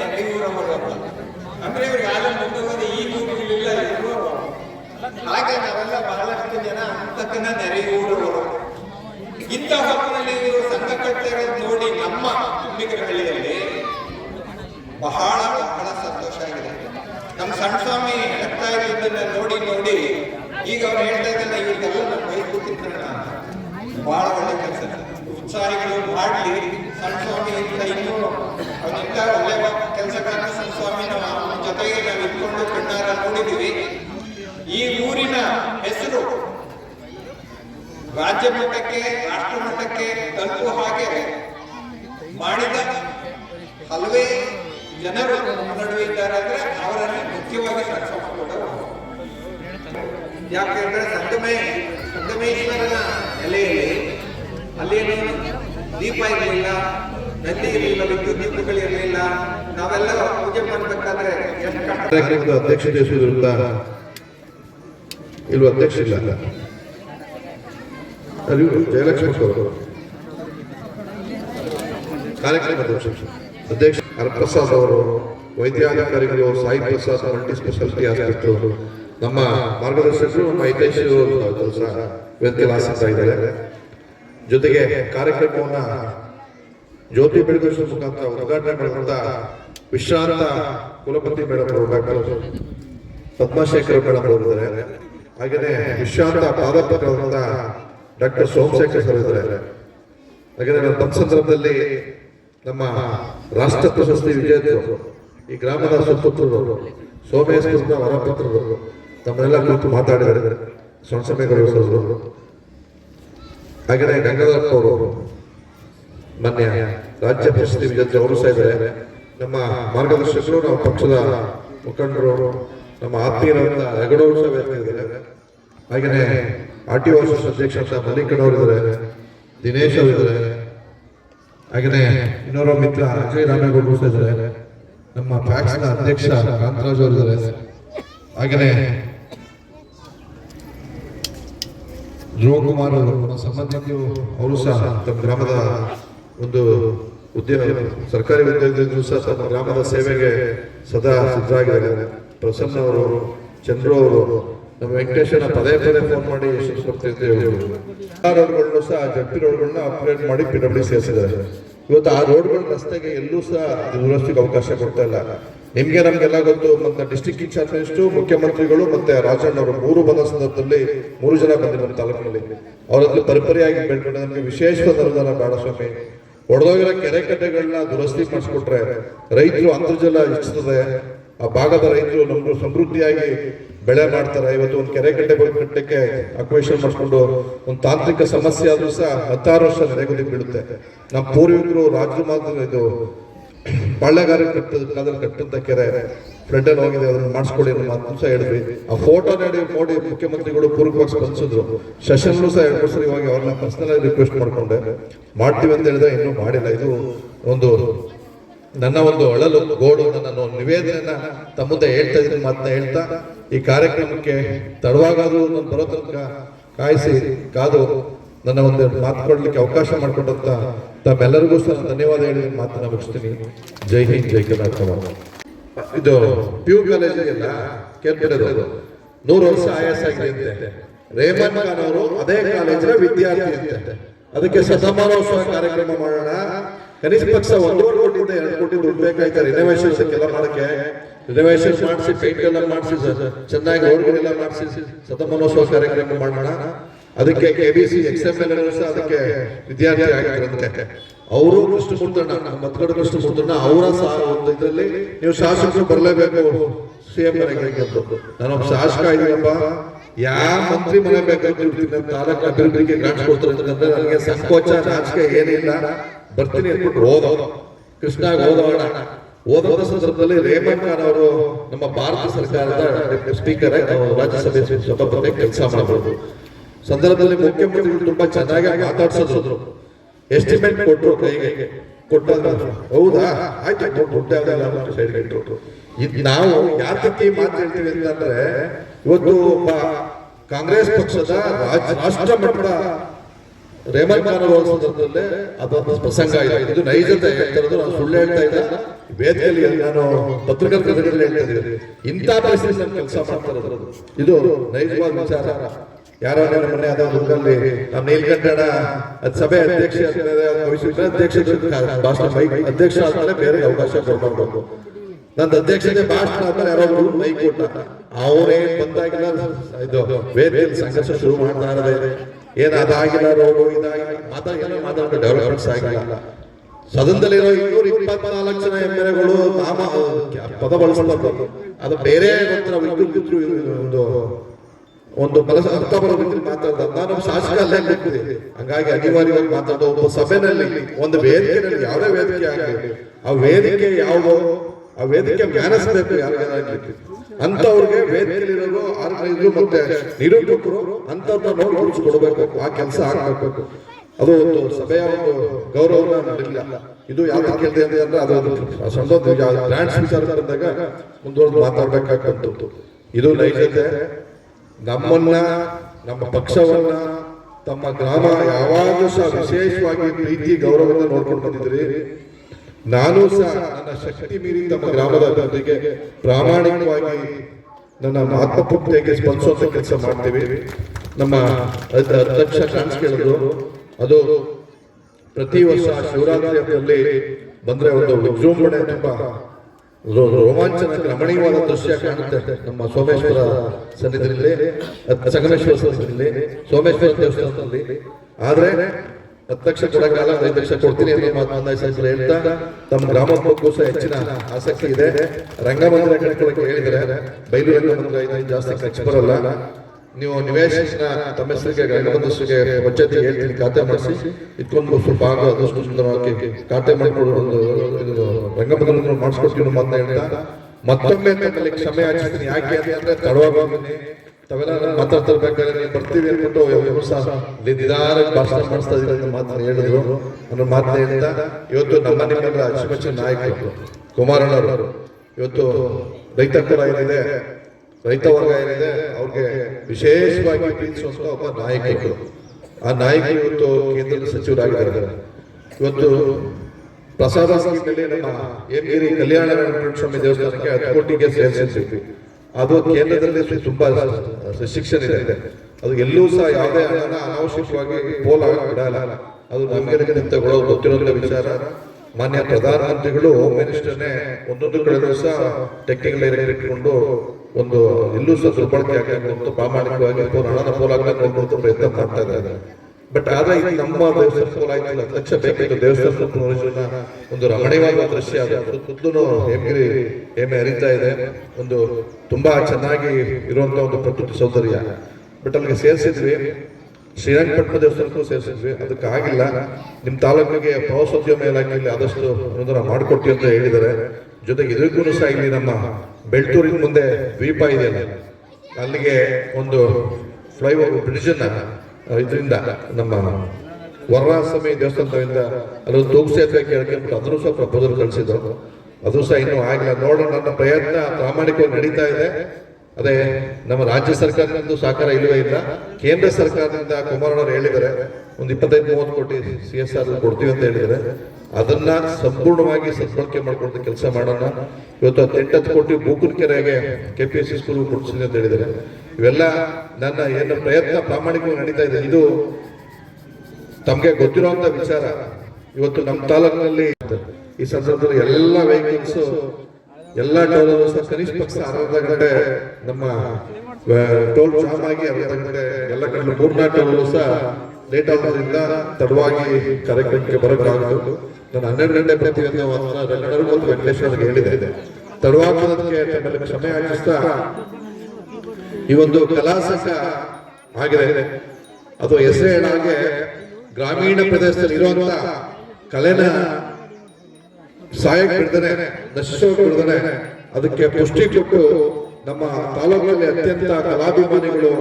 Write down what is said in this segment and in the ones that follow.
ನೆರೆಯೂರವರು ಅಂತ ಅಂದ್ರೆ ಇವ್ರಿಗೆ ಯಾರು ಮುಂದುವರೆದ ಈ ಭೂಮಿಗಳಿಲ್ಲ ಇಲ್ಲ ಹಾಗೆ ನಾವೆಲ್ಲ ಬಹಳಷ್ಟು ಜನ ಅಂತಕ್ಕನ ನೆರೆಯೂರವರು ಇಂಥ ಹೊತ್ತಿನಲ್ಲಿ ಇವರು ಸಂಘ ಕಟ್ಟಿರೋದು ನೋಡಿ ನಮ್ಮ ಹಳ್ಳಿಯಲ್ಲಿ ಬಹಳ ಬಹಳ ಸಂತೋಷ ಆಗಿದೆ. ನಮ್ಮ ಸಣ್ಣ ಸ್ವಾಮಿ ಹೇಳ್ತಾ ಇರೋದನ್ನ ನೋಡಿ ನೋಡಿ ಈಗ ಅವ್ರು ಹೇಳ್ತಾ ಇದ್ದಾನೆ ಇವ್ರಿಗೆಲ್ಲ ನಮ್ಮ ಕೈ ಕೂತಿರ್ತಾನೆ ಬಹಳ ಒಳ್ಳೆ ಕೆಲಸ. ಉತ್ಸಾಹಿಗಳು ಮಾಡ್ಲಿ. ಸ್ವಾಮಿ ಇನ್ನೂ ಅವನಿಂದ ಒಳ್ಳೆ ಕೆಲಸಗಳನ್ನ ಸಣ್ಣ ಸ್ವಾಮಿ ನಾವು ಜೊತೆಗೆ ನಾವು ಇಟ್ಕೊಂಡು ಕಣ್ಣಾರ ನೋಡಿದೀವಿ ಈ ಊರಿನ ಹೆಸರು ರಾಜ್ಯ ಮಟ್ಟಕ್ಕೆ ರಾಷ್ಟ್ರ ಮಟ್ಟಕ್ಕೆ ತಲುಪುವ ಹಾಗೆ ಮಾಡಿದ ಹಲವೇ ಜನರು ನಡುವೆ ಇದ್ದಾರೆ ಅಂದ್ರೆ ಅವರನ್ನು ಮುಖ್ಯವಾಗಿ ಸಂಸ್ಕೃತ ಯಾಕೆಂದ್ರೆ ಸಂಗಮೇ ಸಂಗಮೇಶ್ವರನ ನೆಲೆಯಲ್ಲಿ ಅಲ್ಲೇನು ದೀಪ ಇರಲಿಲ್ಲ ನಂದಿ ಇರಲಿಲ್ಲ, ವಿದ್ಯುತ್ ದೀಪಗಳಿರಲಿಲ್ಲ ನಾವೆಲ್ಲ ಪೂಜೆ ಮಾಡ್ಬೇಕಾದ್ರೆ ಕಾರ್ಯಕ್ರಮದ ಅಧ್ಯಕ್ಷತೆ ವಹಿಸುವುದರಿಂದ ಇಲ್ವ ಅಧ್ಯಕ್ಷ ಇಲ್ಲ. ಜಯಲಕ್ಷ್ಮಿ ಅವರು. ಕಾರ್ಯಕ್ರಮ ಅಧ್ಯಕ್ಷ. ಹರಪ್ರಸಾದ್ ಅವರು, ವೈದ್ಯಾಧಿಕಾರಿಗಳು, ಸಾಯಿ ಪ್ರಸಾದ್, ಮಲ್ಟಿ ಸ್ಪೆಷಾಲಿಟಿ ಆಸ್ಪತ್ರೆ ನಮ್ಮ ಮಾರ್ಗದರ್ಶಕರು ನಮ್ಮ ಆಸಕ್ತ ಇದ್ದಾರೆ. ಜೊತೆಗೆ ಕಾರ್ಯಕ್ರಮವನ್ನ ಜ್ಯೋತಿ ಬೆಳಗಿಸುವ ಮುಖಾಂತರ ಉದ್ಘಾಟನೆ ಮಾಡಿದಂತ ವಿಶ್ರಾಂತ ಕುಲಪತಿ ಮೇಡಮ್ ಅವರು, ಡಾಕ್ಟರ್ ಪದ್ಮಶೇಖರ್ ಮೇಡಮ್ ಅವರು ಇದ್ದಾರೆ. ಹಾಗೆಯೇ ವಿಶ್ರಾಂತ ಪ್ರಾಧ್ಯಾಪಕರಾದಂತ ಡಾಕ್ಟರ್ ಸೋಮಶೇಖರ್ ಸರ್ ಇದ್ದಾರೆ. ಹಾಗೆಯೇ ತಮ್ಮ ಸಂದರ್ಭದಲ್ಲಿ ನಮ್ಮ ರಾಷ್ಟ್ರ ಪ್ರಶಸ್ತಿ ವಿಜೇತರು, ಈ ಗ್ರಾಮದ ಸುಪುತ್ರರು ಸೋಮೇಶ್ವರದ ವರಪುತ್ರರು, ತಮ್ಮನ್ನೆಲ್ಲ ಕುರಿತು ಮಾತಾಡಿದ್ದಾರೆ. ಸಣ್ಣ ಸರ್ ಹಾಗೆಯೇ ಗಂಗಾಧರಪ್ಪ ಅವರು ರಾಜ್ಯ ಪ್ರಶಸ್ತಿ ವಿಜೇತರು ಅವರು ಸಹ ಇದ್ದಾರೆ. ನಮ್ಮ ಮಾರ್ಗದರ್ಶಕರು, ನಮ್ಮ ಪಕ್ಷದ ಮುಖಂಡರು, ನಮ್ಮ ಆತ್ಮೀಯರಾದ ಹೆಗಡವರು ಸಹ ಇದ್ದಾರೆ. ಹಾಗೆಯೇ ಆರ್ ಟಿ ಅಧ್ಯಕ್ಷ ಅಂತ ಮಲ್ಲಿಕಣ್ಣವರು ಇದ್ದಾರೆ, ದಿನೇಶ್ ಅವರು ಇದ್ದಾರೆ. ಹಾಗೆಯೇ ಇನ್ನೋರ ಮಿತ್ರ ಅಜಯ್ ರಾಮೇಗೌಡರು ಸಹ ಇದ್ದಾರೆ. ನಮ್ಮ ಪ್ಯಾಕ್ಸ್ನ ಅಧ್ಯಕ್ಷ ಕಾಂತರಾಜ್ ಅವರು ಇದ್ದಾರೆ. ಹಾಗೆಯೇ ಧ್ರುವ ಕುಮಾರ್ ಅವರು ನಮ್ಮ ಸಂಬಂಧಿಕರು, ಅವರು ಸಹ ತಮ್ಮ ಗ್ರಾಮದ ಒಂದು ಉದ್ಯೋಗ ಸರ್ಕಾರಿ ಉದ್ಯೋಗದಲ್ಲೂ ಸಹ ತಮ್ಮ ಗ್ರಾಮದ ಸೇವೆಗೆ ಸದಾ ಸಿದ್ಧರಾಗಿದ್ದಾರೆ. ಪ್ರಸನ್ನ ಅವರು, ಚಂದ್ರು ಅವರು, ನಮ್ಮ ವೆಂಕಟೇಶನ ಪದೇ ಪದೇ ಫೋನ್ ಮಾಡಿ ಆ ರೋಡ್ಗಳನ್ನು ಸಹ ಜಂಪಿ ರೋಡ್ಗಳನ್ನ ಅಪ್ಗ್ರೇಡ್ ಮಾಡಿ ಪಿ ಸೇರಿಸಿದ್ದಾರೆ. ಇವತ್ತು ಆ ರೋಡ್ಗಳ ರಸ್ತೆಗೆ ಎಲ್ಲೂ ಸಹ ದುರಸ್ತಿಗೆ ಅವಕಾಶ ಕೊಡ್ತಾ ಇಲ್ಲ. ನಿಮ್ಗೆ ನಮಗೆಲ್ಲ ಗೊತ್ತು, ಮತ್ತೆ ಡಿಸ್ಟಿಕ್ ಇನ್ಚಾರ್ಜ್ ಮುಖ್ಯಮಂತ್ರಿಗಳು, ಮತ್ತೆ ರಾಜಣ್ಣ ಅವರು ಮೂರು ಬಂದ ಸಂದರ್ಭದಲ್ಲಿ ಮೂರು ಜನ ಬಂದಿರೋ ತಾಲೂಕಿನಲ್ಲಿ. ಅವರಲ್ಲಿ ಪರಿಪರಿಯಾಗಿ ಬೆಳ್ಕೊಂಡು ನಮಗೆ ವಿಶೇಷ ಅನುದಾನ ಬೇಡ ಸ್ವಾಮಿ. ಒಡೆದೋಗಿರೋ ಕೆರೆ ಕಟ್ಟೆಗಳನ್ನ ದುರಸ್ತಿ ಮಾಡಿಸ್ಕೊಟ್ರೆ ರೈತರು ಅಂತರ್ಜಲ ಹೆಚ್ಚುತ್ತದೆ ಆ ಭಾಗದ ರೈತರು ನಮ್ಮ ಸಮೃದ್ಧಿಯಾಗಿ ಬೆಳೆ ಮಾಡ್ತಾರೆ. ಇವತ್ತು ಒಂದು ಕೆರೆ ಕಟ್ಟೆ ಕಟ್ಟಕ್ಕೆ ಅಕ್ವೇಷನ್ ಮಾಡಿಸ್ಕೊಂಡು ಒಂದು ತಾಂತ್ರಿಕ ಸಮಸ್ಯೆ ಆದರೂ ಸಹ ಹತ್ತಾರು ವರ್ಷ ನೆರೆಗುದಿ ಬೀಳುತ್ತೆ. ನಮ್ಮ ಪೂರ್ವಿಕರು ರಾಜ್ಯ ಮಾತ್ರ ಇದು ಬಾಳೆಗಾರ ಕಟ್ಟಿದ್ರು ಅದ್ರಲ್ಲಿ ಕಟ್ಟಂತ ಕೆರೆ ಫ್ರೆಂಡ್ ಅಲ್ಲಿ ಹೋಗಿದೆ, ಅದನ್ನ ಮಾಡಿಸ್ಕೊಳ್ಳಿ ಅನ್ನೋ ಮಾತು ಸಹ ಹೇಳಿದ್ವಿ. ಆ ಫೋಟೋ ನೋಡಿ ನೋಡಿ ಮುಖ್ಯಮಂತ್ರಿಗಳು ಪೂರ್ವಕವಾಗಿ ಸ್ಪಂದಿಸಿದ್ರು. ಸೆಷನ್ಲು ಸಹ ಎರಡು ಸರಿ ಇವಾಗ ಅವ್ರನ್ನ ಪರ್ಸನಲ್ ರಿಕ್ವೆಸ್ಟ್ ಮಾಡ್ಕೊಂಡೆ. ಮಾಡ್ತೀವಿ ಅಂತ ಹೇಳಿದ್ರೆ ಇನ್ನೂ ಮಾಡಿಲ್ಲ. ಇದು ಒಂದು ನನ್ನ ಒಂದು ಅಳಲು, ಗೋಡು, ನನ್ನ ನಿವೇದನೆಯನ್ನ ತಮ್ಮ ಮುಂದೆ ಹೇಳ್ತಾ ಇದ್ದೀನಿ ಮಾತನ್ನ ಹೇಳ್ತಾ, ಈ ಕಾರ್ಯಕ್ರಮಕ್ಕೆ ತಡವಾಗಾದ್ರೂ ಬರೋ ತನಕ ಕಾಯಿಸಿ, ಕಾದು ನನ್ನ ಒಂದು ಮಾತು ಕೊಡ್ಲಿಕ್ಕೆ ಅವಕಾಶ ಮಾಡಿಕೊಟ್ಟಂತ ತಮ್ಮೆಲ್ಲರಿಗೂ ಸಹ ಧನ್ಯವಾದ ಹೇಳಿ ಮಾತನ್ನ ಮುಗಿಸ್ತೀನಿ. ಜೈ ಹಿಂದ್, ಜೈ ಕರ್ನಾಟಕ ಇದು ಪಿ ಯು ಕಾಲೇಜಿಗೆಲ್ಲ ಕೇಳ್ಬಿಡೋದು ನೂರು ವರ್ಷ ಆಯಾಸ ಆಗಿದೆ ರೇಮನ್ ಖಾನ್ ಅವರು ಅದೇ ಕಾಲೇಜಿನ ವಿದ್ಯಾರ್ಥಿ ಅಂತೆ. ಅದಕ್ಕೆ ಶತಮಾನೋತ್ಸವ ಕಾರ್ಯಕ್ರಮ ಮಾಡೋಣ. ಕನಿಷ್ಠ ಪಕ್ಷ ಒಂದೂವರೆ ಕೋಟಿಯಿಂದ ಎರಡು ಕೋಟಿ ದುಡ್ಡು ಬೇಕಾಯ್ತು ರಿನೋವೇಷನ್ಸ್ ಎಲ್ಲ ಮಾಡಕ್ಕೆ. ರಿನೋವೇಷನ್ ಮಾಡಿಸಿ ಪೇಂಟ್ ಎಲ್ಲ ಮಾಡಿಸಿ, ಚೆನ್ನಾಗಿ ರೋಡ್ಗಳೆಲ್ಲ ಮಾಡಿಸಿ ಶತಮಾನೋತ್ಸವ ಕಾರ್ಯಕ್ರಮ ಮಾಡೋಣ. ಅದಕ್ಕೆ K B C X M L ಅದಕ್ಕೆ ವಿದ್ಯಾರ್ಥಿ ಆಗಿದ್ರಂತೆ ಅವರು ಕೃಷ್ಣ ಮುರ್ತಣ್ಣ ನಮ್ಮ ಮತ್ಕಡ ಕೃಷ್ಣ ಮುರ್ತಣ್ಣ ಅವರ ಸಹ ಒಂದು ಇದರಲ್ಲಿ ನೀವು ಶಾಸಕರು ಬರಲೇಬೇಕು. ಸಿ ಎಂ ನಾನು ಶಾಸಕ ಇದ್ದೀನಪ್ಪ ಯಾವ ಮಂತ್ರಿ ಮನೆ ಬೇಕಾದ್ರೆ ತಾಲೂಕು ಅಭಿವೃದ್ಧಿಗೆ ನನಗೆ ಸಂಕೋಚ ಶಾಸಕ ಏನಿಲ್ಲ. ಬರ್ತೀನಿ ಅಂದ್ಬಿಟ್ಟು ಹೋದ ಕೃಷ್ಣ ಓದೋಣ ಹೋದ ಸಂದರ್ಭದಲ್ಲಿ ರೇವಣ್ಣ ಖಾನ್ ಅವರು ನಮ್ಮ ಭಾರತ ಸರ್ಕಾರದ ಸ್ಪೀಕರ್ ರಾಜ್ಯಸಭೆ ಸಭಾಪತಿ ಕೆಲಸ ಮಾಡಬಹುದು ಸಂದರ್ಭದಲ್ಲಿ ಮುಖ್ಯಮಂತ್ರಿಗಳು ತುಂಬಾ ಚೆನ್ನಾಗಿ ಮಾತಾಡ್ಸೋದ್ರು. ಎಸ್ಟಿಮೇಟ್ ಕೊಟ್ಟರು ಕೈಗೆ. ಹೌದಾ? ಆಯ್ತು ಇದು ನಾವು ಯಾತಕ್ಕೆ ಮಾತು ಅಂತಂದ್ರೆ, ಇವತ್ತು ಒಬ್ಬ ಕಾಂಗ್ರೆಸ್ ಪಕ್ಷದ ರಾಷ್ಟ್ರ ಮಟ್ಟದ ರೇಮಂತ್ ಸಂದರ್ಭದಲ್ಲೇ ಅದೊಂದು ಪ್ರಸಂಗ ಇದೆ. ಇದು ನೈಜತೆ. ಹೇಳ್ತಿರೋದು ನಾನು ಸುಳ್ಳು ಹೇಳ್ತಾ ಇದ್ದ ವೇದಿಕೆಯಲ್ಲಿ ನಾನು ಪತ್ರಕರ್ತರಲ್ಲಿ ಹೇಳ್ತಾ ಇದ್ದೀನಿ. ಇಂಥ ಪರಿಸ್ಥಿತಿ ಕೆಲಸ ಮಾಡ್ತಾ ಇರೋದು ಇದು ನೈಜವಾದ ವಿಚಾರ. ಯಾರೋ ನನ್ನ ಮೊನ್ನೆ ಅದ ಊರಲ್ಲಿ ನಮ್ಮ ನೀಲ್ಕಂಠಣ ಅದ್ ಸಭೆ ಅಧ್ಯಕ್ಷ ಅಧ್ಯಕ್ಷ ಭಾಷಣ ಅಧ್ಯಕ್ಷ ಆದ್ಮೇಲೆ ಬೇರೆ ಅವಕಾಶ ಕೊಡ್ಬಾರ್ದು. ನಂದು ಅಧ್ಯಕ್ಷತೆ ಭಾಷಣ ಆದ್ಮೇಲೆ ಯಾರೋ ಮೈ ಕೊಟ್ಟ. ಅವರೇ ಬಂದಾಗಿಲ್ಲ, ಇದು ಬೇರೆ ಸಂಘರ್ಷ ಶುರು ಮಾಡ್ತಾ ಇರೋದೇ ಏನ್ ಅದಾಗಿಲ್ಲ ರೋಡು ಇದಾಗಿಲ್ಲ ಮಾತಾಡಿಲ್ಲ ಮಾತಾಡೋ ಡೆವಲಪ್ಮೆಂಟ್ಸ್ ಆಗಿಲ್ಲ. ಸದನದಲ್ಲಿರೋ ಇನ್ನೂರ ಇಪ್ಪತ್ನಾಲ್ಕು ಜನ ಎಂ ಎಲ್ ಎಗಳು ನಾಮ ಪದ ಬಳಸಬಾರ್ದು. ಅದು ಬೇರೆ ಒಂದು ಒಂದು ಬಲಸ ಅರ್ಥ ರೀತಿ ಮಾತಾಡ್ದ ನಾನು ಶಾಸಕ ಅಲ್ಲೇ ಬಿಟ್ಟಿದೆ. ಹಂಗಾಗಿ ಅನಿವಾರ್ಯವಾಗಿ ಮಾತಾಡೋ ಒಬ್ಬ ಸಭೆನಲ್ಲಿ, ಒಂದು ವೇದಿಕೆಯಲ್ಲಿ ಯಾವುದೇ ವೇದಿಕೆ ಆಗಲಿ, ಆ ವೇದಿಕೆ ಯಾವುದೋ, ಆ ವೇದಿಕೆ ಮ್ಯಾನಿಸ್ಬೇಕು ಯಾರಿಗಾಗಲಿ ಅಂತವ್ರಿಗೆ ವೇದಿಕೆಯಲ್ಲಿರೋರು ಆರ್ಗನೈಸರು ಮತ್ತೆ ನಿರೂಪಕರು ಅಂತವ್ರನ್ನ ನೋಡಿ ಕೊಡಬೇಕು ಆ ಕೆಲಸ ಆಗ್ಬೇಕು. ಅದು ಒಂದು ಸಭೆಯ ಒಂದು ಗೌರವನ ನಡೀಲಿಲ್ಲ. ಇದು ಯಾವ್ದು ಕೇಳಿದೆ ಅಂದ್ರೆ ಅದು ಸಂತೋಷ ಗ್ರಾಂಡ್ಸ್ ವಿಚಾರ ಬಂದಾಗ ಮುಂದುವರೆದು ಇದು ನೈಜತೆ ನಮ್ಮನ್ನ, ನಮ್ಮ ಪಕ್ಷವನ್ನ, ತಮ್ಮ ಗ್ರಾಮ, ಯಾವಾಗಲೂ ಸಹ ವಿಶೇಷವಾಗಿ ಪ್ರೀತಿ, ಗೌರವದಿಂದ ನೋಡ್ಕೊಂಡು ಬಂದಿದ್ರಿ ನಾನು ಸಹ ನನ್ನ ಶಕ್ತಿ ಮೀರಿ ತಮ್ಮ ಗ್ರಾಮದ ಅಭಿವೃದ್ಧಿಗೆ ಪ್ರಾಮಾಣಿಕವಾಗಿ ನನ್ನ ಆತ್ಮಪೂರ್ತಿಯಾಗಿ ಸ್ಪಂದಿಸುವಂತ ಕೆಲಸ ಮಾಡ್ತೇವೆ. ನಮ್ಮ ಅಧ್ಯಕ್ಷ ಚಾನ್ಸ್ ಕೇಳಿದ್ರು. ಅದು ಪ್ರತಿ ವರ್ಷ ಶಿವರಾತ್ರಿ ಹಬ್ಬದಲ್ಲಿ ಬಂದ್ರೆ ಒಂದು ವಿಜೃಂಭಣೆ ತುಂಬಾ ರೋಮಾಂಚನ ರಮಣೀಯವಾದ ದೃಶ್ಯ ಕಾಣುತ್ತೆ. ನಮ್ಮ ಸೋಮೇಶ್ವರ ಸನ್ನಿಧಿಯಲ್ಲಿ ಸಂಗಮೇಶ್ವರ ಸನ್ನಿಧಿಯಲ್ಲಿ, ಸೋಮೇಶ್ವರ ದೇವಸ್ಥಾನದಲ್ಲಿ. ಆದ್ರೆ ಹತ್ತು ಲಕ್ಷ ಕೊಡಕ್ಕಾಗಲ್ಲ ಐದು ಲಕ್ಷ ಕೊಡ್ತೀನಿ ಅಂತ ಮಾತನ್ನ ಹೆಸರು ಹೇಳ್ತಾ ತಮ್ಮ ಸಹ ಹೆಚ್ಚಿನ ಆಸಕ್ತಿ ಇದೆ. ರಂಗಮಂದಿರ ಕಟ್ಕೊಳ್ಳೋಕೆ ಹೇಳಿದರೆ, ಬೈಲು ರಂಗಮಂದಿರ ಜಾಸ್ತಿ ಖರ್ಚು ಬರಲ್ಲ. ನೀವು ನಿವೇಶನ ತಮ್ಮ ಹೆಸರಿಗೆ ರಂಗಮಂದಿರಕ್ಕೆ ಪಂಚಾಯತಿ ಹೇಳ್ತೀನಿ, ಖಾತೆ ಮಾಡಿಸಿ. ಇಟ್ಕೊಂಡು ಸ್ವಲ್ಪ ಆಗ ಅದಷ್ಟು ಸುಂದರವಾಗಿ ಖಾತೆ ಮಾಡಿಕೊಡು ಒಂದು ಇದು ಮಾಡಿಸ್ಕೊಡ್ತೀನಿ ಮಾತನ್ನ ಹೇಳ್ತಾ, ಮತ್ತೊಮ್ಮೆ ತಮ್ಮಲ್ಲಿ ಕ್ಷಮೆ ಯಾಚಿಸ್ತೀನಿ ಯಾಕೆ ಅಂತಂದ್ರೆ ತಡವಾಗಿ ತಾವೆಲ್ಲ ಮಾತಾಡ್ತಿರ್ಬೇಕಾದ್ರೆ ನೀವು ಬರ್ತೀವಿ ಅಂದ್ಬಿಟ್ಟು ಇವ್ರು ಸಹ ಭಾಷಣ ಮಾಡಿಸ್ತಾ ಇದ್ದೀರಿ ಅಂತ ಹೇಳಿದ್ರು. ಅನ್ನೋ ಮಾತನ್ನ ಹೇಳ್ತಾ, ಇವತ್ತು ನಮ್ಮ ನಿಮ್ಮೆಲ್ಲ ಅಚ್ಚುಮೆಚ್ಚಿನ ನಾಯಕರು, ಕುಮಾರಣ್ಣವರು, ಇವತ್ತು ರೈತ ಕೂಡ ಏನಿದೆ ರೈತ ವರ್ಗ ಏನಿದೆ ಅವ್ರಿಗೆ ವಿಶೇಷವಾಗಿ ಪ್ರೀತಿಸುವಂತ ಒಬ್ಬ ನಾಯಕರು ಆ ನಾಯಕ ಇವತ್ತು ಕೇಂದ್ರದ ಸಚಿವರಾಗಿದ್ದಾರೆ. ಇವತ್ತು ಪ್ರಸಾದ ಸ್ಕೀಮ್ನಲ್ಲಿ ನಮ್ಮ ಕಲ್ಯಾಣ ಸ್ವಾಮಿ ದೇವಸ್ಥಾನಕ್ಕೆ ಹತ್ತು ಕೋಟಿಗೆ ಸೇರಿಸಿದ್ವಿ. ಅದು ಕೇಂದ್ರದಲ್ಲಿ ತುಂಬಾ ಶಿಕ್ಷಣ ಇದೆ. ಅದು ಎಲ್ಲೂ ಸಹ ಯಾವುದೇ ಅನಾವಶ್ಯಕವಾಗಿ ಪೋಲ್ ಬಿಡಲ್ಲ. ಅದು ನಮಗೆ ತಗೊಳ್ಳೋ ಗೊತ್ತಿರೋದ್ರ ವಿಚಾರ. ಮಾನ್ಯ ಪ್ರಧಾನಮಂತ್ರಿಗಳು ಹೋಮ್ ಮಿನಿಸ್ಟರ್ನೇ ಒಂದೊಂದು ಕಡೆ ಸಹ ಟೆಕ್ನಿಕಲ್ ಡೈರೆಕ್ಟರ್ ಇಟ್ಕೊಂಡು ಒಂದು ಎಲ್ಲೂ ಸಹ ದುರ್ಬಳಕೆ ಆಗಬೇಕು ಪ್ರಾಮಾಣಿಕವಾಗಿ ಹಣನ ಪೋಲಾಗ್ಲಿ ನೋಡ್ಕೊಂಡು ಪ್ರಯತ್ನ ಮಾಡ್ತಾ ಇದ್ದಾರೆ. ಬಟ್ ಆದ್ರೆ ಇದು ನಮ್ಮ ದೇವಸ್ಥಾನ ಪೋಲ್ ಲಕ್ಷ ಬೇಕಿತ್ತು ದೇವಸ್ಥಾನ ಒಂದು ರಮಣೀಯವಾದ ದೃಶ್ಯ ಅದು. ಸುತ್ತಲೂ ಹೇಮಗಿರಿ ಹೆಮ್ಮೆ ಹರಿತಾ ಇದೆ. ಒಂದು ತುಂಬಾ ಚೆನ್ನಾಗಿ ಇರುವಂತ ಒಂದು ಪ್ರಕೃತಿ ಸೌಂದರ್ಯ. ಬಟ್ ಅಲ್ಲಿಗೆ ಸೇರಿಸಿದ್ವಿ. ಶ್ರೀರಂಗಪಟ್ಟಣ ದೇವಸ್ಥಾನಕ್ಕೂ ಸೇರಿಸಿದ್ವಿ. ಅದಕ್ಕೆ ಆಗಿಲ್ಲ. ನಿಮ್ಮ ತಾಲೂಕಿಗೆ ಪ್ರವಾಸೋದ್ಯಮ ಇಲಾಖೆಯಲ್ಲಿ ಆದಷ್ಟು ಅನುದಾನ ಮಾಡಿಕೊಟ್ಟಿ ಅಂತ ಹೇಳಿದ್ದಾರೆ. ಜೊತೆಗೆ ಇದಕ್ಕೂ ಸಹ ಇಲ್ಲಿ ನಮ್ಮ ಬೆಳ್ತೂರಿನ ಮುಂದೆ ದ್ವೀಪ ಇದೆ ಅಲ್ಲಿಗೆ ಒಂದು ಫ್ಲೈಓವರ್ ಬ್ರಿಡ್ಜ್ ಅನ್ನ ಇದರಿಂದ ನಮ್ಮ ವರರಾಜಸ್ವಾಮಿ ದೇವಸ್ಥಾನದಿಂದ ಅಲ್ಲೊಂದು ತೂಗು ಸೇತುವೆ ಕೇಳ್ಕೊಂಡ್ಬಿಟ್ಟು ಅದನ್ನು ಸಹ ಪ್ರಪೋಸಲ್ ಕಳಿಸಿದ್ರು. ಅದು ಸಹ ಇನ್ನೂ ಆಗಿಲ್ಲ. ನೋಡೋಣ ನನ್ನ ಪ್ರಯತ್ನ ಪ್ರಾಮಾಣಿಕವಾಗಿ ನಡೀತಾ ಇದೆ. ಅದೇ ನಮ್ಮ ರಾಜ್ಯ ಸರ್ಕಾರದಿಂದ ಸಹಕಾರ ಇಲ್ಲವೇ ಇಲ್ಲ. ಕೇಂದ್ರ ಸರ್ಕಾರದಿಂದ ಕುಮಾರಣ್ಣವ್ರು ಹೇಳಿದ್ದಾರೆ, ಒಂದು ಇಪ್ಪತ್ತೈದು, ಮೂವತ್ತು ಕೋಟಿ ಸಿ ಎಸ್ ಆರ್ ಕೊಡ್ತೀವಿ ಅಂತ ಹೇಳಿದ್ದಾರೆ. ಅದನ್ನ ಸಂಪೂರ್ಣವಾಗಿ ಸದ್ಬಳಕೆ ಮಾಡ್ಕೊಂಡು ಕೆಲಸ ಮಾಡೋಣ. ಇವತ್ತು ಹತ್ತೆಂಟತ್ತು ಕೋಟಿ ಬೂಕುನ್ ಕೆರೆಗೆ K P S C school ಕೊಡ್ಸಿದೆ ಅಂತ ಹೇಳಿದ್ದಾರೆ. ಇವೆಲ್ಲ ನನ್ನ ಏನು ಪ್ರಯತ್ನ ಪ್ರಾಮಾಣಿಕವಾಗಿ ನಡೀತಾ ಇದೆ. ಇದು ತಮಗೆ ಗೊತ್ತಿರುವಂತ ವಿಚಾರ. ಇವತ್ತು ನಮ್ಮ ತಾಲೂಕಿನಲ್ಲಿ ಈ ಸಂದರ್ಭದಲ್ಲಿ ಎಲ್ಲ ವೆಹಿಕಲ್ಸ್ ಎಲ್ಲ ಟೋಲ್ ಕನಿಷ್ಠ ಪಕ್ಷ ಅರ್ಧ ಗಂಟೆ ನಮ್ಮ ಟೋಲ್ ಜಾಮ್ ಆಗಿ ಅರ್ಧ ಗಂಟೆ ಎಲ್ಲ ಕಡೆ ಮೂರ್ನಾಲ್ಕು ಸಹ ಲೇಟ್ ಆಗೋದ್ರಿಂದ ತಡವಾಗಿ ಕಾರ್ಯಕ್ರಮಕ್ಕೆ ಬರೋಕ್ಕಾಗದು. ನಾನು ಹನ್ನೆರಡು ಗಂಟೆ ಬರ್ತೀವಿ ಅಂತ ಒಂದು ಮತ್ತು ವೆಂಕಟೇಶ್ವರ್ಗೆ ಹೇಳಿದೆ. ತಡವಾಗುವುದಕ್ಕೆ ಕ್ಷಮೆ ಯಾಚಿಸ್ತಾ ಈ ಒಂದು ಕಲಾ ಸಂಘ ಆಗಿದೆ. ಅದು ಹೆಸರು ಹೇಳಾಗೆ ಗ್ರಾಮೀಣ ಪ್ರದೇಶದಲ್ಲಿ ಇರುವಂತ ಕಲೆನ ಸಹಾಯಕ್ಕೆ ಬಿಡ್ತಾನೆ ನಶಿಸೋಕೆ ಅದಕ್ಕೆ ಪುಷ್ಟಿ ಕೊಟ್ಟು ನಮ್ಮ ತಾಲೂಕಿನಲ್ಲಿ ಅತ್ಯಂತ ಕಲಾಭಿಮಾನಿಗಳು,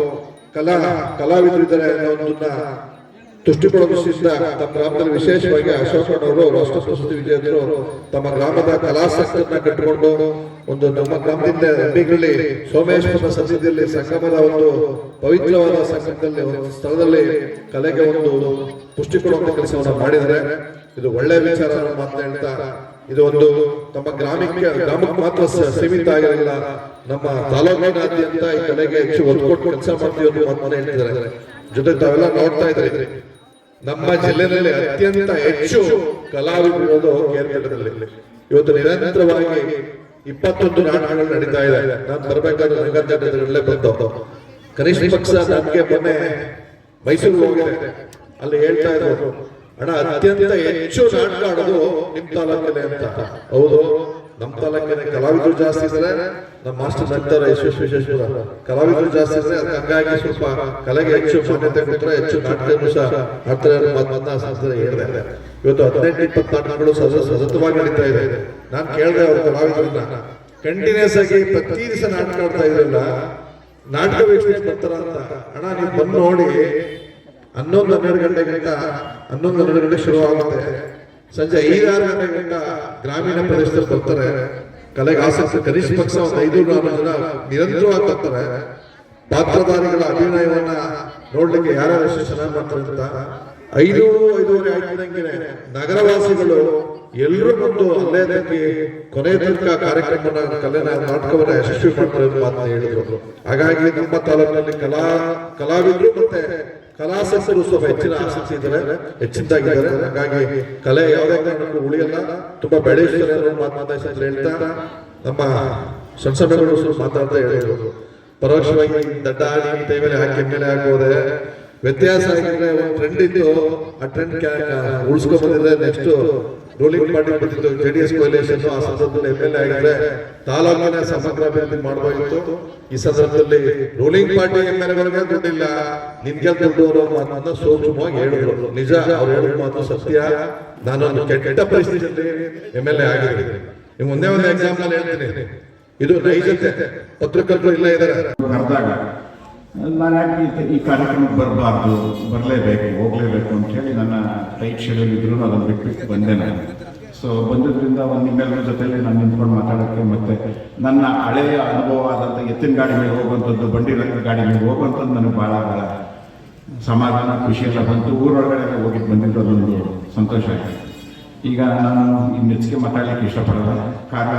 ಕಲಾ, ಕಲಾವಿದರಿದ್ದಾರೆ ಅನ್ನೋದನ್ನ ದೃಷ್ಟಿಯಿಂದ ತಮ್ಮ ಗ್ರಾಮದಲ್ಲಿ ವಿಶೇಷವಾಗಿ ಅಶೋಕಣ್ಣವರು ರಾಷ್ಟ್ರ ಪ್ರಶಸ್ತಿ ವಿಜೇತರು, ತಮ್ಮ ಗ್ರಾಮದ ಕಲಾಸಕ್ತರನ್ನ ಕಟ್ಟಿಕೊಂಡು ಒಂದು ನಮ್ಮ ಗ್ರಾಮದಿಂದ ಹಳ್ಳಿಗಳಲ್ಲಿ ಸೋಮೇಶ್ವರ ಸನ್ನಿಧಿಯಲ್ಲಿ ಸಂಗಮದ ಒಂದು ಪವಿತ್ರವಾದ ಸಂಗಮದಲ್ಲಿ, ಒಂದು ಸ್ಥಳದಲ್ಲಿ ಕಲೆಗೆ ಒಂದು ಪುಷ್ಟಿ ಕೊಡುವಂತ ಕೆಲಸವನ್ನ ಮಾಡಿದರೆ ಇದು ಒಳ್ಳೆಯ ವಿಚಾರ ಹೇಳ್ತಾ, ಇದು ಒಂದು ತಮ್ಮ ಗ್ರಾಮಕ್ಕೆ ಗ್ರಾಮಕ್ಕೆ ಮಾತ್ರ ಸೀಮಿತ ಆಗಿರಲಿಲ್ಲ ನಮ್ಮ ತಾಲೂಕಿನಾದ್ಯಂತ ಈ ಕಲೆಗೆ ಹೆಚ್ಚು ಒತ್ತು ಕೊಟ್ಟು ಕೆಲಸ ಮಾಡ್ತೀವಿ ಅಂತ ಮಾತನ್ನ ಹೇಳ್ತಿದ್ದಾರೆ. ಜೊತೆ ತಾವೆಲ್ಲ ನೋಡ್ತಾ ಇದ್ರಿ. ನಮ್ಮ ಜಿಲ್ಲೆಯಲ್ಲಿ ಅತ್ಯಂತ ಹೆಚ್ಚು ಕಲಾವಿದರು ಕೇರಳದಲ್ಲಿ ಇವತ್ತು ನಿರಂತರವಾಗಿ ಇಪ್ಪತ್ತೊಂದು ನಾಟಕಗಳು ನಡೀತಾ ಇದೆ. ನಾನು ಬರಬೇಕಾದ್ರೆ ರಂಗನಾಥಗಳಲ್ಲೇ ಬಂದು. ಕನಿಷ್ಠ ಪಕ್ಷ ನಮಗೆ ಮೊನ್ನೆ ಮೈಸೂರು ಹೋಗಿದೆ. ಅಲ್ಲಿ ಹೇಳ್ತಾ ಇದ್ರು, ಅಣ್ಣ, ಅತ್ಯಂತ ಹೆಚ್ಚು ನಾಟಕ ಆಡೋದು ನಿಮ್ ತಾಲೂಕಲ್ಲೇ ಅಂತ. ಹೌದು ನಮ್ಮ ತಾಲೂಕಿನ ಕಲಾವಿದರು ಜಾಸ್ತಿ ಇದ್ದಾರೆ ನಮ್ಮ ಮಾಸ್ಟರ್ ನಂತರ ಯಶಸ್ವಿ ವಿಶೇಶ್ವರ ಕಲಾವಿದರು ಜಾಸ್ತಿ ಇದ್ರೆ ಹಂಗಾಗಿ ಸ್ವಲ್ಪ ಕಲೆಗೆ ಹೆಚ್ಚು ಮಾನ್ಯತೆ ಕೊಟ್ಟರೆ ಹೆಚ್ಚು ನಾಟಕ ಸಹ ಆಡ್ತಾರೆ ಮಾತನ್ನ ಸಂಸ್ಥೆ ಇವತ್ತು ಹದಿನೆಂಟು ಇಪ್ಪತ್ತು ನಾಟಕಗಳು ಸತ- ಸತತವಾಗಿ ನಡೀತಾ ಇದೆ. ನಾನು ಕೇಳಿದೆ ಅವ್ರ ಕಲಾವಿದರನ್ನ. ಕಂಟಿನ್ಯೂಸ್ ಆಗಿ ಪ್ರತಿ ದಿವಸ ನಾಟಕ ಆಡ್ತಾ ಇದ್ರಲ್ಲ, ನಾಟಕ ವೀಕ್ಷಣೆ ಬರ್ತಾರ ಅಂತ. ಅಣ್ಣ, ನೀವು ಬಂದು ನೋಡಿ, ಹನ್ನೊಂದು ಹನ್ನೆರಡು ಗಂಟೆಗಿಂತ ಗಂಟ ಹನ್ನೊಂದು ಹನ್ನೆರಡು ಗಂಟೆ ಶುರು ಆಗುತ್ತೆ ಸಂಜೆ ಐದಾರು ಗಂಟೆಗಿಂತ ಗ್ರಾಮೀಣ ಪ್ರದೇಶದಲ್ಲಿ ಬರ್ತಾರೆ. ಕಲೆಗೆ ಆಸಕ್ತಿ ಕನಿಷ್ಠ ಪಕ್ಷ ಒಂದು ಐದು ನಾಲ್ಕು ಜನ ನಿರಂತರವಾಗಿ ಬರ್ತಾರೆ. ಪಾತ್ರಧಾರಿಗಳ ಅಭಿನಯವನ್ನ ನೋಡ್ಲಿಕ್ಕೆ ಎಷ್ಟು ಚೆನ್ನಾಗಿ ಮಾಡ್ತಾರೆ ಅಂತ ಐದು ಐದೂವರೆ ಆಗಿದ್ದಂಗೆ ನಗರವಾಸಿಗಳು ಎಲ್ಲರೂ ಬಂದು ಅಲ್ಲೇ ಕೊನೆ ತನಕ ಕಾರ್ಯಕ್ರಮನ ಕಲೆನ ನಾಟಕವನ್ನ ಯಶಸ್ವಿ ಮಾಡ್ತಾರೆ ಅಂತ ಹೇಳಿದ್ರು ಹಾಗಾಗಿ ನಮ್ಮ ತಾಲೂಕಿನಲ್ಲಿ ಕಲಾ ಕಲಾವಿದರು ಮತ್ತೆ ಕಲಾಸಕ್ತರು ಸ್ವಲ್ಪ ಹೆಚ್ಚಿನ ಆಸಕ್ತಿ ಇದ್ದಾರೆ ಹೆಚ್ಚಿನದಾಗಿದ್ದಾರೆ ಹಾಗಾಗಿ ಕಲೆ ಯಾವುದೇ ಕಾರಣಕ್ಕೂ ಉಳಿಯಲ್ಲ. ತುಂಬಾ ಬೆಳೆಯುತ್ತಾರೆ ಮಾತನ್ನ ಹೇಳ್ತಾ ನಮ್ಮ ಸಣ್ಣಗಳು ಸ್ವಲ್ಪ ಮಾತಾಡ್ತಾ ಹೇಳಿದ್ರು. ಪರೋಕ್ಷವಾಗಿ ದಡ್ಡ ಆಡಿ ಕೈ ಮೇಲೆ ಹಾಕಿ ಮೇಲೆ ಹಾಕೋದೆ ವ್ಯತ್ಯಾಸ ಆಗಿದ್ರೆ ಒಂದು ಟ್ರೆಂಡ್ ಇದ್ದು ಆ ಟ್ರೆಂಡ್ ಉಳಿಸ್ಕೊಂಡ್ ಬಂದಿದ್ರೆ ನೆಕ್ಸ್ಟ್ ರೂಲಿಂಗ್ ಪಾರ್ಟಿ ಬಂದಿದ್ದು ಜೆ ಡಿ ಎಸ್ ಕೊಲೇಷನ್ ಆ ಸಂದರ್ಭದಲ್ಲಿ ಎಂ ಎಲ್ ಎ ಆಗಿದ್ರೆ ತಾಲೂಕಿನ ಸಮಗ್ರ ಅಭಿವೃದ್ಧಿ ಮಾಡಬಹುದಿತ್ತು ಈ ಸಂದರ್ಭದಲ್ಲಿ ರೂಲಿಂಗ್ ಪಾರ್ಟಿ ಎಂ ಎಲ್ ಎಗಳಿಗೆ ದುಡ್ಡಿಲ್ಲ. ನಿನ್ಗೆ ದುಡ್ಡು ಅನ್ನೋ ಮಾತನ್ನ ಸೂಕ್ಷ್ಮವಾಗಿ ಹೇಳಿದ್ರು. ನಿಜ, ಅವ್ರು ಹೇಳಿದ ಮಾತು ಸತ್ಯ. ನಾನೊಂದು ಕೆಟ್ಟ ಪರಿಸ್ಥಿತಿಯಲ್ಲಿ ಎಂ ಎಲ್ ಎ ಆಗಿದ್ದೀನಿ. ನೀವು ಒಂದೇ ಒಂದು ಎಕ್ಸಾಂಪಲ್ ಹೇಳ್ತೀನಿ. ಇದು ನೈಜತೆ. ಪತ್ರಕರ್ತರು ಇಲ್ಲ ಇದ್ದಾರೆ. ನಾನು ಈ- ಕಾರ್ಯಕ್ರಮಕ್ಕೆ ಬರಬಾರ್ದು? ಬರಲೇಬೇಕು, ಹೋಗಲೇಬೇಕು ಹೇಳಿ ನನ್ನ ಟೈಟ್ ಶೆಡ್ಯೂಲ್ ಇದ್ರು ಅದನ್ನು ಬಿಟ್ಟು ಬಂದೆ ನಾನು. ಸೊ ಬಂದಿದ್ದರಿಂದ ಒಂದು ನಿಮ್ಮೆಲ್ಲರ ಜೊತೆಯಲ್ಲಿ ನಾನು ನಿಂತ್ಕೊಂಡು ಮಾತಾಡೋಕ್ಕೆ ಮತ್ತೆ ನನ್ನ ಹಳೆಯ ಅನುಭವ ಆದಂಥ ಎತ್ತಿನ ಗಾಡಿ ಮೇಲೆ ಹೋಗುವಂಥದ್ದು, ಬಂಡಿ ರಂಗ ಗಾಡಿ ಮೇಲೆ ಹೋಗುವಂಥದ್ದು ನನಗೆ ಭಾಳ ಭಾಳ ಸಮಾಧಾನ ಖುಷಿಯೆಲ್ಲ ಬಂತು. ಊರೊಳಗಡೆ ಎಲ್ಲ ಹೋಗಿ ಬಂದಿದ್ದು ಅದೊಂದು ಸಂತೋಷ ಆಯಿತು. ಈಗ ನಾನು ಇನ್ನು ಹೆಚ್ಚಿಗೆ ಮಾತಾಡಲಿಕ್ಕೆ ಇಷ್ಟಪಡಲ್ಲ. ಕಾರಣ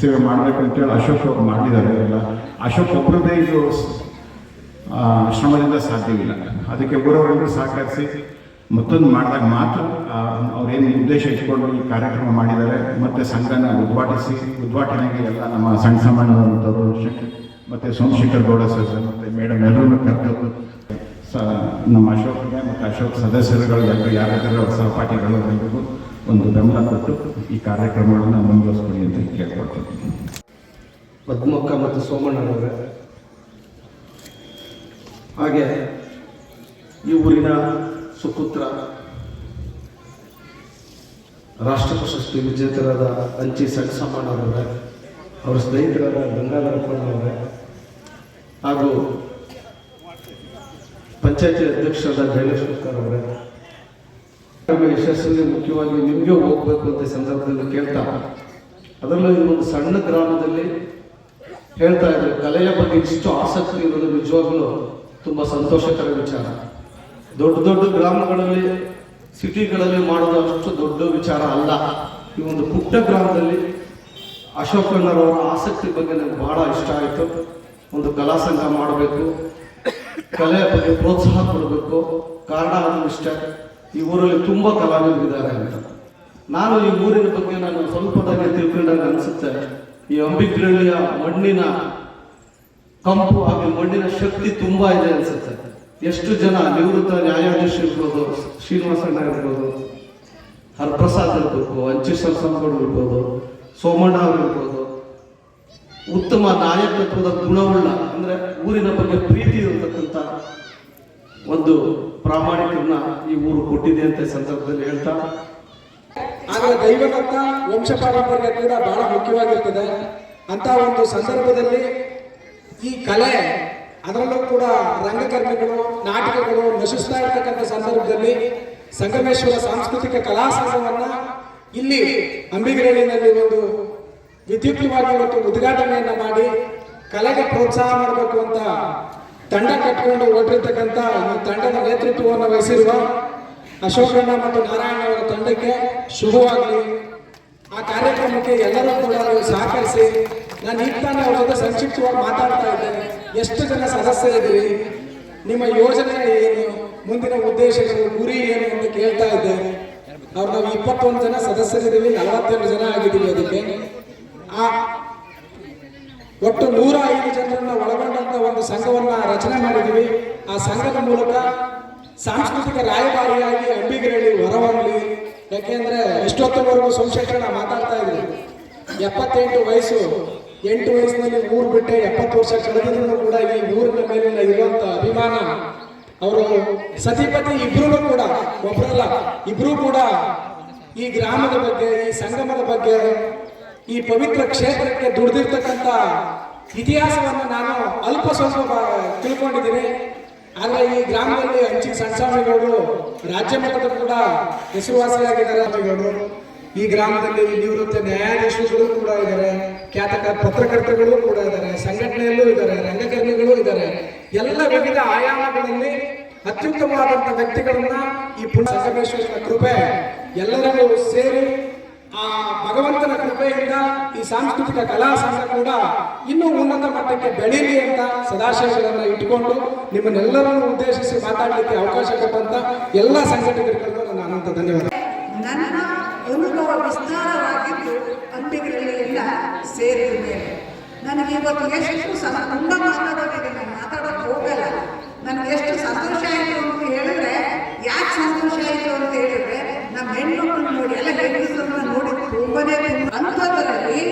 ಸೇವೆ ಮಾಡಬೇಕು ಅಂತೇಳಿ ಅಶೋಕ್ ಅವರು ಮಾಡಿದ್ದಾರೆ ಎಲ್ಲ. ಅಶೋಕ್ ಒಬ್ಬರದೇ ಇದು ಶ್ರಮದಿಂದ ಸಾಧ್ಯವಿಲ್ಲ. ಅದಕ್ಕೆ ಊರವರೆಲ್ಲರೂ ಸಹಕರಿಸಿ ಮತ್ತೊಂದು ಮಾಡಿದಾಗ ಮಾತ್ರ ಅವರೇನು ಉದ್ದೇಶ ಇಟ್ಕೊಂಡು ಈ ಕಾರ್ಯಕ್ರಮ ಮಾಡಿದ್ದಾರೆ. ಮತ್ತು ಸಂಘನ ಉದ್ಘಾಟಿಸಿ, ಉದ್ಘಾಟನೆಗೆ ಎಲ್ಲ ನಮ್ಮ ಸಣ್ಣ ಸಮಾನವಂತವರು ಮತ್ತು ಸೋಮಶೇಖರ್ ಗೌಡ ಸರ್, ಮತ್ತು ಮೇಡಮ್ ಎಲ್ಲರೂ ಕರೆದು ಸ, ನಮ್ಮ ಅಶೋಕ್ಗೆ ಮತ್ತು ಅಶೋಕ್ ಸದಸ್ಯರುಗಳು, ಎಲ್ಲರೂ ಯಾರಾದರೂ ಅವ್ರ ಸಹಪಾಠಿಗಳು ಎಲ್ಲರಿಗೂ ಒಂದು ಬೆಂಬಲ ಕೊಟ್ಟು ಈ ಕಾರ್ಯಕ್ರಮಗಳನ್ನು ಮುಂದುವರಿಸ್ಕೊಳ್ಳಿ ಅಂತ ಕೇಳ್ಕೊಳ್ತೀನಿ. ಪದ್ಮಕ್ಕ ಮತ್ತು ಸೋಮಣ್ಣನವರೇ ಹಾಗೆ ಈ ಊರಿನ ಸುಪುತ್ರ ರಾಷ್ಟ್ರ ಪ್ರಶಸ್ತಿ ವಿಜೇತರಾದ ಅಂಚಿ ಸಣ್ಣ ಅವರ ಸ್ನೇಹಿತರಾದ ಗಂಗಾಧರಪ್ಪನವರೇ ಹಾಗೂ ಪಂಚಾಯತಿ ಅಧ್ಯಕ್ಷರಾದ ಅವರೇ. ಕಾರ್ಯಕ್ರಮ ಯಶಸ್ಸಿಗೆ ಮುಖ್ಯವಾಗಿ ನಿಮಗೆ ಹೋಗಬೇಕು ಅಂತ ಸಂದರ್ಭದಲ್ಲಿ ಕೇಳ್ತಾ, ಅದರಲ್ಲೂ ಈ ಒಂದು ಸಣ್ಣ ಗ್ರಾಮದಲ್ಲಿ ಹೇಳ್ತಾ ಇದ್ದಾರೆ, ಕಲೆಯ ಬಗ್ಗೆ ಇಷ್ಟು ಆಸಕ್ತಿ ಇರೋದು ನಿಜವಾಗ್ಲೂ ತುಂಬಾ ಸಂತೋಷಕರ ವಿಚಾರ. ದೊಡ್ಡ ದೊಡ್ಡ ಗ್ರಾಮಗಳಲ್ಲಿ, ಸಿಟಿಗಳಲ್ಲಿ ಮಾಡೋದು ಅಷ್ಟು ದೊಡ್ಡ ವಿಚಾರ ಅಲ್ಲ. ಈ ಒಂದು ಪುಟ್ಟ ಗ್ರಾಮದಲ್ಲಿ ಅಶೋಕಣ್ಣರವರ ಆಸಕ್ತಿ ಬಗ್ಗೆ ನನಗೆ ಬಹಳ ಇಷ್ಟ ಆಯಿತು. ಒಂದು ಕಲಾ ಸಂಘ ಮಾಡಬೇಕು, ಕಲೆ ಬಗ್ಗೆ ಪ್ರೋತ್ಸಾಹ ಕೊಡಬೇಕು. ಕಾರಣ ಅದು ಇಷ್ಟ. ಈ ಊರಲ್ಲಿ ತುಂಬ ಕಲಾವಿದರಿದ್ದಾರೆ ಅಂತ. ನಾನು ಈ ಊರಿನ ಬಗ್ಗೆ ನಾನು ಸ್ವಲ್ಪದಾಗೆ ತಿಳ್ಕೊಂಡಾಗ ಅನಿಸುತ್ತೆ. ಈ ಅಂಬಿಗ್ರಳ್ಳಿಯ ಮಣ್ಣಿನ ಕಂಪು ಹಾಗೆ ಮಣ್ಣಿನ ಶಕ್ತಿ ತುಂಬಾ ಇದೆ ಅನ್ಸುತ್ತೆ. ಎಷ್ಟು ಜನ ನಿವೃತ್ತ ನ್ಯಾಯಾಧೀಶ ಇರ್ಬೋದು ಶ್ರೀನಿವಾಸಣ್ಣ ಇರ್ಬೋದು, ಹರಪ್ರಸಾದ್ ಇರ್ಬೇಕು ಅಂಚಿ ಸಂಸಂಗೌಡ್ ಇರ್ಬೋದು, ಸೋಮಣ್ಣ ಅವ್ರು ಇರ್ಬೋದು, ಉತ್ತಮ ನಾಯಕತ್ವದ ಗುಣವುಳ್ಳ, ಅಂದ್ರೆ ಊರಿನ ಬಗ್ಗೆ ಪ್ರೀತಿ ಇರತಕ್ಕಂತ ಒಂದು ಪ್ರಾಮಾಣಿಕರನ್ನ ಈ ಊರು ಕೊಟ್ಟಿದೆ ಅಂತ ಸಂದರ್ಭದಲ್ಲಿ ಹೇಳ್ತಾ. ಆದರೆ ದೈವದತ್ತ ವಂಶ ಪಾರಂಪರ್ಯ ಕೂಡ ಬಹಳ ಮುಖ್ಯವಾಗಿರ್ತದೆ. ಅಂತ ಒಂದು ಸಂದರ್ಭದಲ್ಲಿ ಈ ಕಲೆ ಅದರಲ್ಲೂ ಕೂಡ ರಂಗಕರ್ಮಿಗಳು, ನಾಟಕಗಳು ನಶಿಸ್ತಾ ಇರತಕ್ಕಂಥ ಸಂದರ್ಭದಲ್ಲಿ ಸಂಗಮೇಶ್ವರ ಸಾಂಸ್ಕೃತಿಕ ಕಲಾ ಸಂಘವನ್ನ ಇಲ್ಲಿ ಅಂಬಿಗರಳ್ಳಿನಲ್ಲಿ ಒಂದು ವಿದ್ಯುಕ್ತವಾಗಿ ಇವತ್ತು ಉದ್ಘಾಟನೆಯನ್ನ ಮಾಡಿ ಕಲೆಗೆ ಪ್ರೋತ್ಸಾಹ ಮಾಡಬೇಕು ಅಂತ ತಂಡ ಕಟ್ಟಿಕೊಂಡು ಹೊರಟಿರ್ತಕ್ಕಂಥ ಈ ತಂಡದ ನೇತೃತ್ವವನ್ನು ವಹಿಸಿರುವ ಅಶೋಕಣ್ಣ ಮತ್ತು ನಾರಾಯಣ ಅವರ ತಂಡಕ್ಕೆ ಶುಭವಾಗಲಿ. ಆ ಕಾರ್ಯಕ್ರಮಕ್ಕೆ ಎಲ್ಲರೂ ಕೂಡ ಸಹಕರಿಸಿ. ನಾನು ಈಗ ತಾನೇ ಅವ್ರ ಜೊತೆ ಸಂಕ್ಷಿಪ್ತವಾಗಿ ಮಾತಾಡ್ತಾ ಇದ್ದೇನೆ. ಎಷ್ಟು ಜನ ಸದಸ್ಯರಿದ್ದೀರಿ ನಿಮ್ಮ ಯೋಜನೆ ಏನು? ಮುಂದಿನ ಉದ್ದೇಶಗಳು, ಗುರಿ ಏನು ಅಂತ ಕೇಳ್ತಾ ಇದ್ದೇನೆ. ಅವ್ರು ನಾವು ಇಪ್ಪತ್ತೊಂದು ಜನ ಸದಸ್ಯರಿದ್ದೀವಿ ನಲವತ್ತೆರಡು ಜನ ಆಗಿದ್ದೀವಿ ಅದಕ್ಕೆ. ಆ ಒಟ್ಟು ನೂರ ಐದು ಜನರನ್ನ ಒಳಗೊಂಡಂತ ಒಂದು ಸಂಘವನ್ನ ರಚನೆ ಮಾಡಿದ್ದೀವಿ. ಆ ಸಂಘದ ಮೂಲಕ ಸಾಂಸ್ಕೃತಿಕ ರಾಯಭಾರಿಯಾಗಿ ಅಂಬಿಗರಳಿ ಹೊರಬರಲಿ ಯಾಕೆಂದ್ರೆ ಇಷ್ಟೊತ್ತವರೆಗೂ ಸೋಮಶೇಖರಣ ಮಾತಾಡ್ತಾ ಇದ್ರು? ಎಪ್ಪತ್ತೆಂಟು ವಯಸ್ಸು, ಎಂಟು ವಯಸ್ಸಿನಲ್ಲಿ ಊರು ಬಿಟ್ಟೆ ಎಪ್ಪತ್ತು ವರ್ಷ ಕಳೆದಿದ್ರು ಕೂಡ ಈ ಊರಿನ ಮೇಲಿನ ಇರುವಂತ ಅಭಿಮಾನ, ಅವರು ಸತಿಪತಿ ಇಬ್ರು ಕೂಡ ಒಬ್ಬರಲ್ಲ ಇಬ್ರು ಕೂಡ ಈ ಗ್ರಾಮದ ಬಗ್ಗೆ, ಈ ಸಂಗಮದ ಬಗ್ಗೆ, ಈ ಪವಿತ್ರ ಕ್ಷೇತ್ರಕ್ಕೆ ದುಡಿದಿರ್ತಕ್ಕಂಥ ಇತಿಹಾಸವನ್ನು ನಾನು ಅಲ್ಪ ಸ್ವಲ್ಪ ತಿಳ್ಕೊಂಡಿದ್ದೀನಿ. ಆದರೆ ಈ ಗ್ರಾಮದಲ್ಲಿ ಹಂಚಿ ಸ್ವಾಮಿಗಳು ರಾಜ್ಯ ಮಟ್ಟದ ಕೂಡ ಹೆಸರುವಾಸಿಯಾಗಿದ್ದಾರೆ ಸ್ವಾಮಿಗಳು ಈ ಗ್ರಾಮದಲ್ಲಿ ನಿವೃತ್ತ ನ್ಯಾಯಾಧೀಶರುಗಳು ಕೂಡ ಇದ್ದಾರೆ ಖ್ಯಾತ ಪತ್ರಕರ್ತರುಗಳು ಪತ್ರಕರ್ತರು ಕೂಡ ಇದ್ದಾರೆ, ಸಂಘಟನೆಯಲ್ಲೂ ಇದ್ದಾರೆ, ರಂಗಕರ್ಮಿಗಳು ಇದ್ದಾರೆ. ಎಲ್ಲ ವಿವಿಧ ಆಯಾಮಗಳಲ್ಲಿ ಅತ್ಯುತ್ತಮವಾದಂತಹ ವ್ಯಕ್ತಿಗಳನ್ನ ಈ ಪುಣ್ಯ ಸಂಗಮೇಶ್ವರನ ಕೃಪೆ ಎಲ್ಲರಿಗೂ ಸೇರಿ ಆ ಭಗವಂತನ ಕೃಪೆಯಿಂದ ಈ ಸಾಂಸ್ಕೃತಿಕ ಕಲಾ ಸಂಘ ಕೂಡ ಇನ್ನೂ ಉನ್ನತ ಮಟ್ಟಕ್ಕೆ ಬೆಳೀಲಿ ಅಂತ ಸದಾಶಯಗಳನ್ನು ಇಟ್ಕೊಂಡು ನಿಮ್ಮನ್ನೆಲ್ಲರನ್ನು ಉದ್ದೇಶಿಸಿ ಮಾತಾಡಲಿಕ್ಕೆ ಅವಕಾಶ ಕೊಟ್ಟಂತ ಎಲ್ಲ ಸಂಘಟಕರಿಗೂ ನಾನು ಅನಂತ ಧನ್ಯವಾದ. ನನ್ನ ಅನುಭವ ವಿಸ್ತಾರವಾಗಿದ್ದು ಅಂಬಿಗರಲ್ಲಿ ಎಲ್ಲ ನನಗೆ ಇವತ್ತು ಎಷ್ಟು ಸಹ ತುಂಬ ನಾನು ಮಾತಾಡೋಕೆ ಹೋಗಲ್ಲ. ನನಗೆ ಎಷ್ಟು ಸಂತೋಷ ಆಯಿತು ಅಂತ ಹೇಳಿದ್ರೆ, ಯಾಕೆ ಸಂತೋಷ ಆಯಿತು ಅಂತ ಹೇಳಿದ್ರೆ, ನಮ್ಮ ಹೆಣ್ಣು ನೋಡಿ, ಎಲ್ಲ ಹೆಂಗಸರನ್ನ ಅಂಥದ್ರಲ್ಲಿ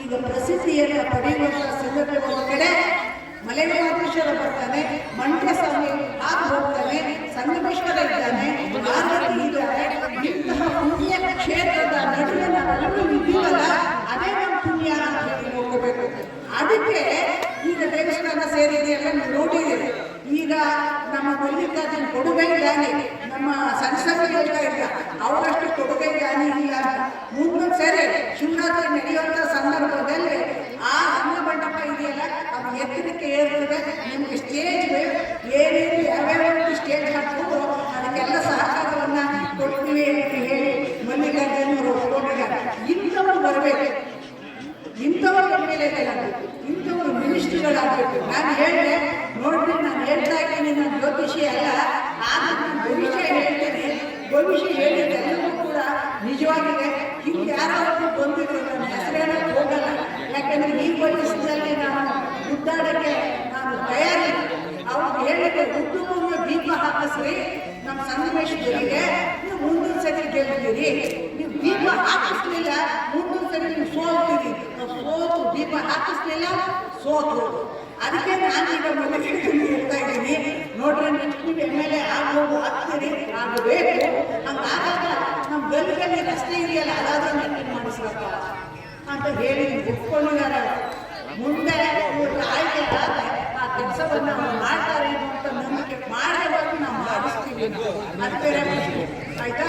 ಈಗ ಪ್ರಸಿದ್ಧಿಯನ್ನು ಪಡೆಯುವಂತಹ ಸಂದರ್ಭ ಒಂದು ಕಡೆ ಮಲೆನಾಥೇಶ್ವರ ಬರ್ತಾನೆ ಮಂಡ್ಯ ಸ್ವಾಮಿ ಆಗ ಹೋಗ್ತಾನೆ ಸಂಗಮೇಶ್ವರ ಇದ್ದಾನೆ ಪಾರ್ವತಿ ಇದ್ದಾರೆ ಇಂತಹ ಪುಣ್ಯ ಕ್ಷೇತ್ರದ ನಡುವೆ ನಾವೆಲ್ಲರೂ ಇದ್ದೀವಲ್ಲ ಅದೇ ನಮ್ಮ ಪುಣ್ಯ ಅಂತ ಹೇಳಿ ಹೋಗಬೇಕು ಅದಕ್ಕೆ ಸೇರಿದೆಯಲ್ಲ ನೀವು ನೋಡಿದ್ದೀರಿ. ಈಗ ನಮ್ಮ ಮಲ್ಲಿಕಾರ್ಜುನ್ ಕೊಡುಗೈ ಜ್ಞಾನಿ, ನಮ್ಮ ಸಂಸದ ಇಲ್ಲ ಅವರಷ್ಟು ಕೊಡುಗೈ ಜ್ಞಾನಿ ಇಲ್ಲ ಮುಂದೊಂದು ಸರಿ ಶಿವರಾತ್ರಿ ನಡೆಯುವಂಥ ಸಂದರ್ಭದಲ್ಲಿ ಆ ಅನ್ನಮಂಟಪ ಇದೆಯಲ್ಲ, ಅದು ಎತ್ತರಕ್ಕೆ ಏರ್ತದೆ ನಿಮ್ಗೆ ಸ್ಟೇಜ್ ಏನೇನು, ಯಾವ್ಯಾವ ಸ್ಟೇಜ್ ಹಾಕ್ಬೋದು ಅದಕ್ಕೆಲ್ಲ ಸಹಕಾರವನ್ನು ಕೊಡ್ತೀವಿ ಅಂತ ಹೇಳಿ ಮಲ್ಲಿಕಾರ್ಜುನ್ ಅವರು ಒಪ್ಕೊಂಡಿದ್ದಾರೆ. ಇಂಥವ್ರು ಬರಬೇಕು. ಇಂಥವ್ರ ಮೇಲೆ ಇಂಥವ್ರು ಮಿನಿಸ್ಟ್ರಿಗಳಾಗಬೇಕು ನಾನು ಹೇಳಿದೆ, ನೋಡ್ರಿ ನಾನು ಹೇಳ್ತಾ ಇದ್ದೀನಿ ನಾನು ಜ್ಯೋತಿಷಿ ಅಲ್ಲ ಆದ್ರೆ ನಾನು ಭವಿಷ್ಯ ಹೇಳ್ತೇನೆ ಭವಿಷ್ಯ ಹೇಳಿದ್ದೆಲ್ಲವೂ ಕೂಡ ನಿಜವಾಗಿದೆ ಹಿಂಗೆ ಯಾರಾದ್ರೂ ಬಂದಿದ್ರು ನನ್ನ ಹೆಸರೇನಕ್ಕೆ ಹೋಗಲ್ಲ ಯಾಕಂದ್ರೆ ಈ ವಯಸ್ಸಿನಲ್ಲಿ ನಾನು ಗುದ್ದಾಡಕ್ಕೆ ನಾನು ತಯಾರಿಲ್ಲ ಅವ್ರು ಹೇಳಿದ್ರೆ ಉದ್ದುಮನ್ನು ದೀಪ ಹಾಕಿಸ್ರಿ ನಮ್ಮ ಸಂಗಮೇಶ್ವರಿಗೆ ನೀವು ಮುಂದಿನ ಸರಿ ಗೆಲ್ತೀರಿ ನೀವು ದೀಪ ಹಾಕಿಸ್ಲಿಲ್ಲ, ಮುಂದಿನ ಸರಿ ನೀವು ಸೋಲ್ತೀರಿ ನಾವು ಸೋತು, ದೀಪ ಹಾಕಿಸ್ಲಿಲ್ಲ, ಸೋತು. ಅದಕ್ಕೆ ನಾನೀಗ ಮನೆಗೆ ಹೇಳ್ತಾ ಇದ್ದೀನಿ. ನೋಡ್ರಿ, ನೆಕ್ಸ್ಟ್ ಎಂ ಎಲ್ ಎ ಆಗೋದು ಆಗ್ತೀರಿ ಆಗಬೇಕು. ಹಂಗಾದಾಗ ನಮ್ಮ ಗಲ್ಲಿಗಲ್ಲಿ ರಸ್ತೆ ಇದೆಯಲ್ಲ, ಅದಾದ್ರೂ ನೆಟ್ಟಿಗೆ ಮಾಡಿಸ್ಲಪ್ಪ ಅಂತ ಹೇಳಿ ಒಪ್ಕೊಂಡಿದ್ದಾರೆ ಮುಂದೆ ಆಯ್ಕೆ ಆದರೆ ಆ ಕೆಲಸವನ್ನು ಮಾಡ್ತಾರೆ ಅಂತ ನಂಬಿಕೆ ಮಾಡೇ ಬಂದು ನಾವು ಮಾಡಿಸ್ತೀವಿ ಅದು ಬೇರೆ ಪ್ರಶ್ನೆ. ಆಯ್ತಾ